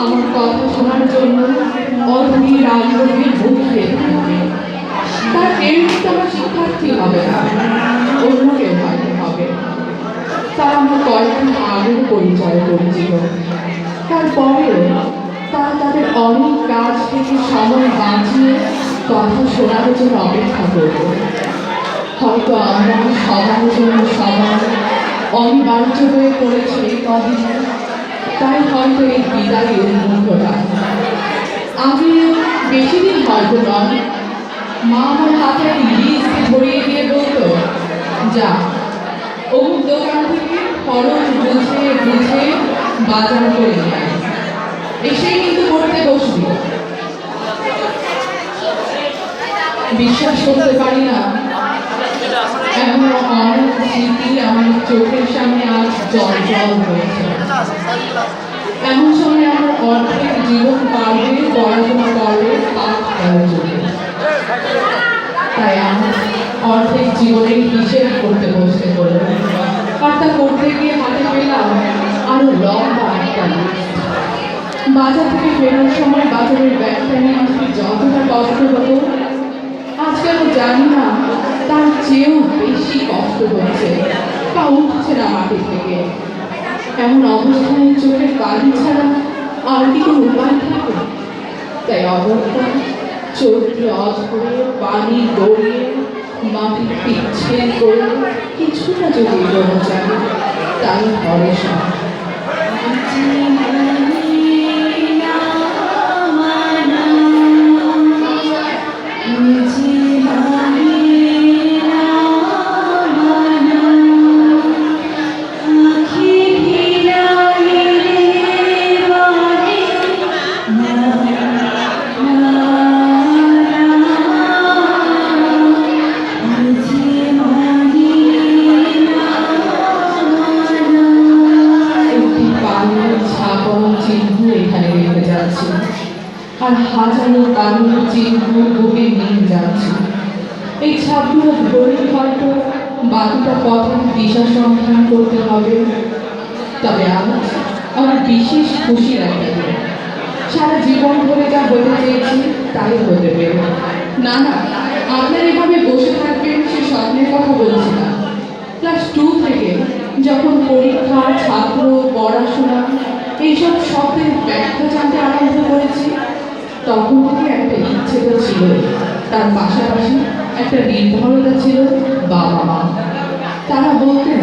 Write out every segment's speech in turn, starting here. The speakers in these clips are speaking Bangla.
আমার কথা শোনার জন্য অধীর আগ্রহে মুখ খেয়ে থাকবে। কেউ কিন্তু শিক্ষার্থী হবে না, অন্য কেউ হবে। তারা আমার কয়েকদিন আগেও পরিচয় করেছিল। তারপরেও তারা তাদের অনেক কাজ থেকে সময় বাঁচিয়ে কথা শোনার জন্য অপেক্ষা করব। হয়তো আমরা সবার জন্য সবার অনিবার্য হয়ে পড়েছে কদিন, তাই হয়তো এই বিদায় উন্মুখতা আমি বেশি দিন হয়তো নয় মা আমার হাতে লিস্ট ধরিয়ে দিয়ে বলতো যা। অমুক দোকান থেকে খরচ বুঝে বুঝে বাজার করে নিয়ে। এসেই কিন্তু পড়তে বসবি। বিশ্বাস করতে পারি না, এমন অনেক স্মৃতি আমার চোখের সামনে আজ জল জল হয়েছে। এমন সময় আমার অর্ধেক জীবন পারবে পড়াশোনা করবে পাপ করার জন্য তাই আমার অর্ধেক জীবনের হিসেব করতে বসতে হলো আর তা করতে গিয়ে হাতে পেলাম আরও লম্বা একটা বাজার থেকে ফেরার সময় বাজারের ব্যাগটা নিয়ে আসতে যতটা কষ্ট হতো আজকে আমি জানি না, তার চেয়েও বেশি কষ্ট হচ্ছে। পা উঠছে না মাটি থেকে। এমন অবস্থায় চোখের কালি ছাড়া আর কি কোনো উপায় থাকে তাই অবস্থা চোখ রস করে পানি গড়িয়ে মাটি পিছিয়ে করে কিছুটা যদি জমে যায় তাই হবে একটি বাকিটা পথে দিশা সন্ধান করতে হবে। তবে আজ আমার বিশেষ খুশি লাগে সারা জীবন ধরে যা হতে চেয়েছি, তাই হতে পেরে। না না, আপনার এভাবে বসে থাকবেন, সে স্বপ্নের কথা বলছি না। ক্লাস টু থেকে যখন পরীক্ষা, ছাত্র, পড়াশোনা, এইসব শব্দের ব্যাখ্যা জানতে আরম্ভ করেছি, তখন থেকে একটা ইচ্ছে তো ছিল। তার পাশাপাশি একটা নির্ভরতা ছিল বাবা মা। তারা বলতেন,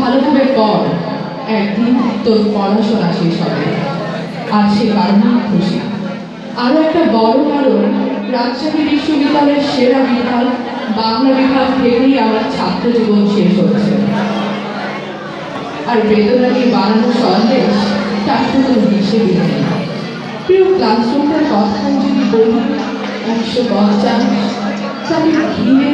ভালোভাবে কর একদিন তোর পড়াশোনা শেষ হবে। আর সে কারণেই খুশি। আরও একটা বড় কারণ, রাজশাহী বিশ্ববিদ্যালয়ের সেরা বিভাগ, বাংলা বিভাগ থেকেই আমার ছাত্র জীবন শেষ হচ্ছে। আর বেদনাকে বানানো সন্দেশ, তার কোনো হিসেবে নেই। প্রিয় ক্লাসরুমটার কথাই যদি বলি, একশো পঞ্চাশ তাহলে ঘিরে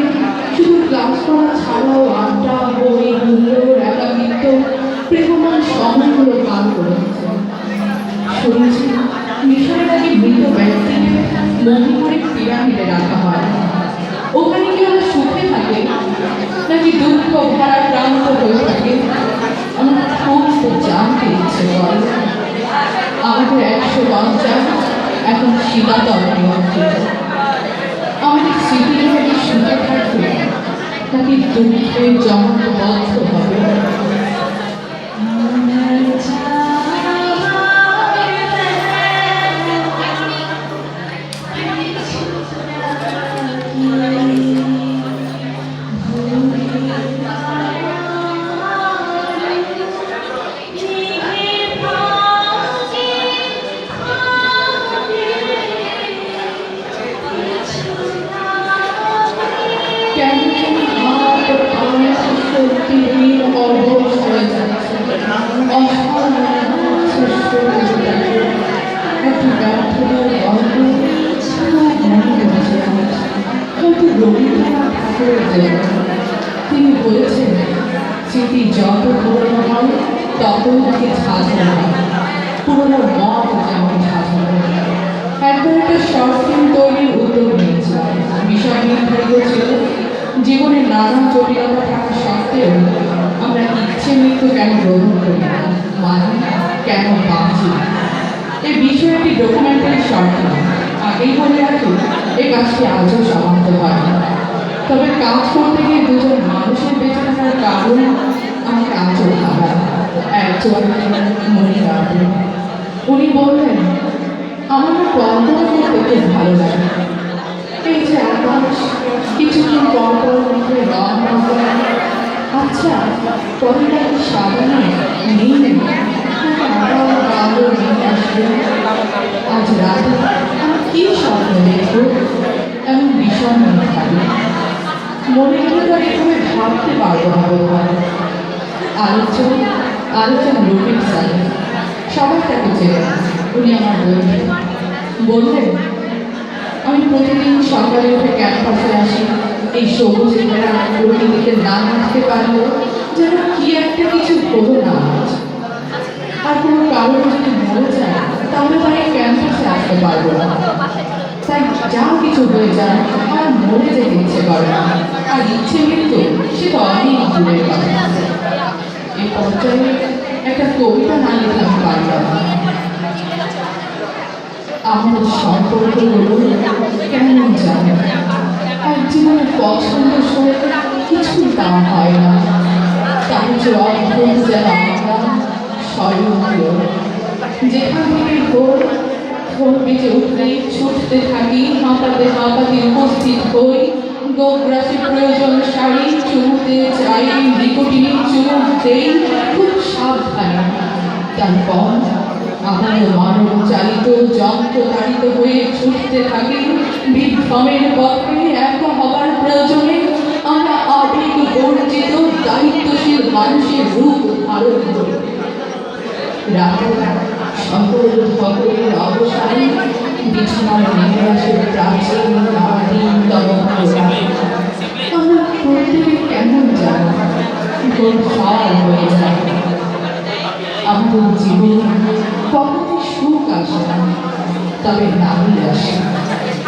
শুধু ক্লাস করা ছাড়াও আড্ডা বই হুল্লোড় একাকিত্ব প্রেমমান সময়গুলো পার করেছে শুনেছি মিশরে নাকি মৃত ব্যক্তিকে করে পিরামিডে রাখা হয় ওখানে কি ওরা সুখে থাকে নাকি দুঃখ ভরা ক্লান্ত হয়ে থাকে আমার খুব জানতে ইচ্ছে করে আমাদের একশো পঞ্চাশ এখন শিলাতল নিয়ন্ত্রিত আমাদের স্মৃতিগুলো কি সুখে থাকবে নাকি দুঃখে জমাটবদ্ধ হবে। তিনি বলেছেন স্মৃতি যত পুরনো হয় ততই নাকি ঝাঁঝানো হয় পুরনো মত যেমন ঝাঁঝানো একবার একটা শর্ট ফিল্ম তৈরির উদ্যোগ নিয়েছিলাম বিষয় নির্ধারিত ছিল জীবনে নানা জটিলতা থাকা সত্ত্বেও ইচ্ছে কেন গ্রহণ করি না মানে কেন বাঁচি এই বিষয়টি ডকুমেন্টারি শর্ট আগেই বলে রাখি এই কাজটি আজও সমাপ্ত হয় তবে কাজ করতে গিয়ে দুজন মানুষের বেঁচে থাকার কারণ আমাকে আজও ভাবা একজন মনে রাখবেন উনি বললেন আমার না কল্পনা করতে ভালো লাগে এই যে আকাশ, কিছুক্ষণ পর পর। কি সাদা নয় নীল কালো আজ রাতে আমি কি স্বপ্ন দেখব এমন থাকি মনে হলে তো ভাবতে পারব না হয় আলোচন আলোচন রফিক স্যার সবাই তাকে চেনে উনি আমার বন্ধু বললেন আমি প্রতিদিন সকালে উঠে ক্যাম্পাসে আসি। এই সবুজ ঘেরা প্রকৃতিতে না হাঁটতে পারব যেন কি একটা কিছু হলো না আর কোনো কারণ যদি মরে যায়, তাহলে তাই ক্যাম্পাসে আসতে পারব না। তাই যা কিছু হয়ে যায়, আর মরে যেতে ইচ্ছে করে না। আর ইচ্ছে মৃত্যু, সে তো অনেক দূরের কথা। এই পর্যায়ে একটা কবিতা না লিখে আমি পারলাম। আমার সম্পর্কগুলো কেমন জানে জীবনে পছন্দ সরে কিছুই তা হয় না। তার যে যেন স্বয়ংক্রিয়। যেখান থেকে ভোর ভোর বেঁচে উঠলে ছুটতে থাকি হাঁপাতে হাঁপাতে উপস্থিত হই। গোগ্রাসী প্রয়োজন, শাড়ি চুমুতে চাই নিকটিনি চুমুক দেই খুব সাবধানে। তারপর আমার মানব চালিত যন্ত্র তাড়িত হয়ে ছুটতে থাকি। বিভ্রমের পক্ষে এক হবার প্রয়োজনে আমরা আবেগ বর্জিত, দায়িত্বশীল মানুষের রূপ ধারণ করি। নেমে প্রাচীন কেমন জানি হয়ে যায়। আমাদের জীবনে কখনোই সুখ আসে না, তবে নামই আসে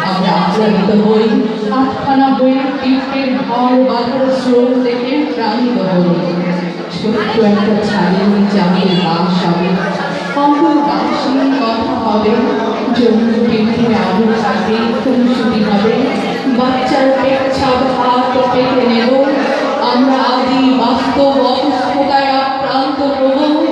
আমরা আপ্লাবিত হই। আটখানা হয়ে তীর্থের ঘর বাঁধার স্রোত থেকে প্রাণিত হই। ছোট্ট একটা ছাদের নিচে আমাদের বাস হবে। অঙ্গল বাসী কথা হবে। জন্য তীর্থে আলো থাকবে খুনসুটি হবে। বাচ্চার পেচ্ছাদ হাত পেতে নেব। আমরা আদি বাস্তব অসুস্থতায় আক্রান্ত হব।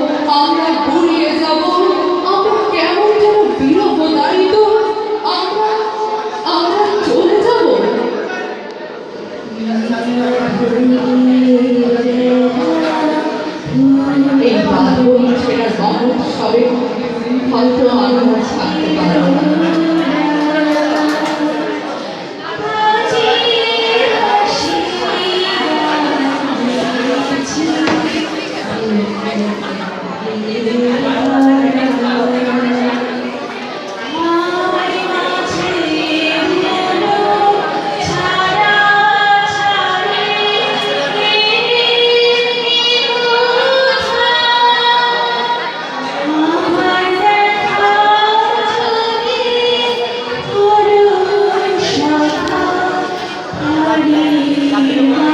সময়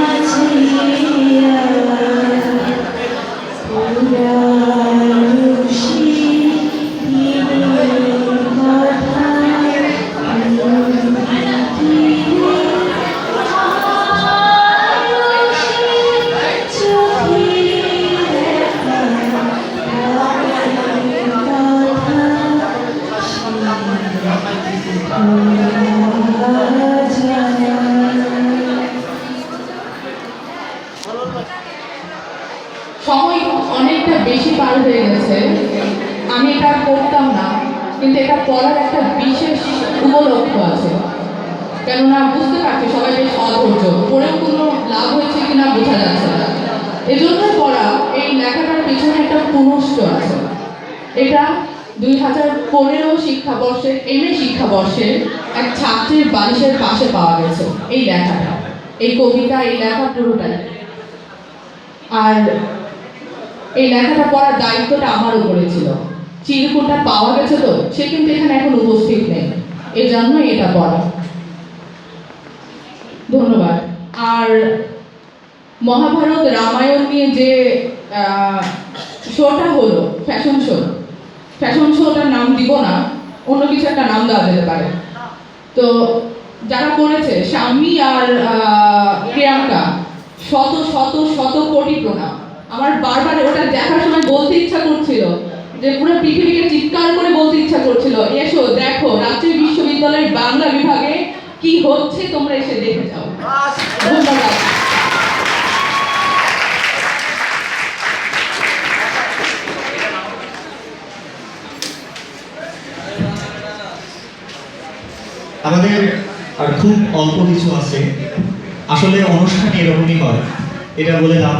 পড়ার একটা বিশেষ উপলক্ষ আছে। কেননা বুঝতে পারছি, সবাই বেশ অধৈর্য। পড়েও কোনো লাভ হয়েছে কিনা বোঝা যাচ্ছে না। এজন্যই পড়া, এই লেখাটার পিছনে একটা পুনষ্ট আছে। এটা দুই হাজার পনেরো শিক্ষাবর্ষের এম এ শিক্ষাবর্ষের এক ছাত্রীর বালিশের পাশে পাওয়া গেছে, এই লেখাটা। এই কবিতা, এই লেখা পুরোটাই। আর এই লেখাটা পড়ার দায়িত্বটা আমার উপরে ছিল। চিরকুটটা পাওয়া গেছে তো, সে কিন্তু এখানে এখন উপস্থিত নেই। এই জন্যই এটা পড়া। ধন্যবাদ। আর মহাভারত রামায়ণ নিয়ে যে শোটা হলো ফ্যাশন শো ফ্যাশন শোটার নাম দিব না, অন্য কিছু একটা নাম দেওয়া যেতে পারে। তো যারা করেছে, স্বামী আর প্রিয়াঙ্কা, শত শত শত কোটি প্রণাম। আমার বারবার ওটা দেখার সময় বলতে ইচ্ছা করছিল। পুরো পৃথিবীকে চিৎকার করে বলতে ইচ্ছা করছিল, এসো, দেখো বিশ্ববিদ্যালয়ের বাংলা বিভাগে কি হচ্ছে, তোমরা এসে দেখে যাও। ধন্যবাদ। আমাদের আর খুব অল্প কিছু আছে। আসলে অনুষ্ঠান এরকমই হয়। এটা বলে লাভ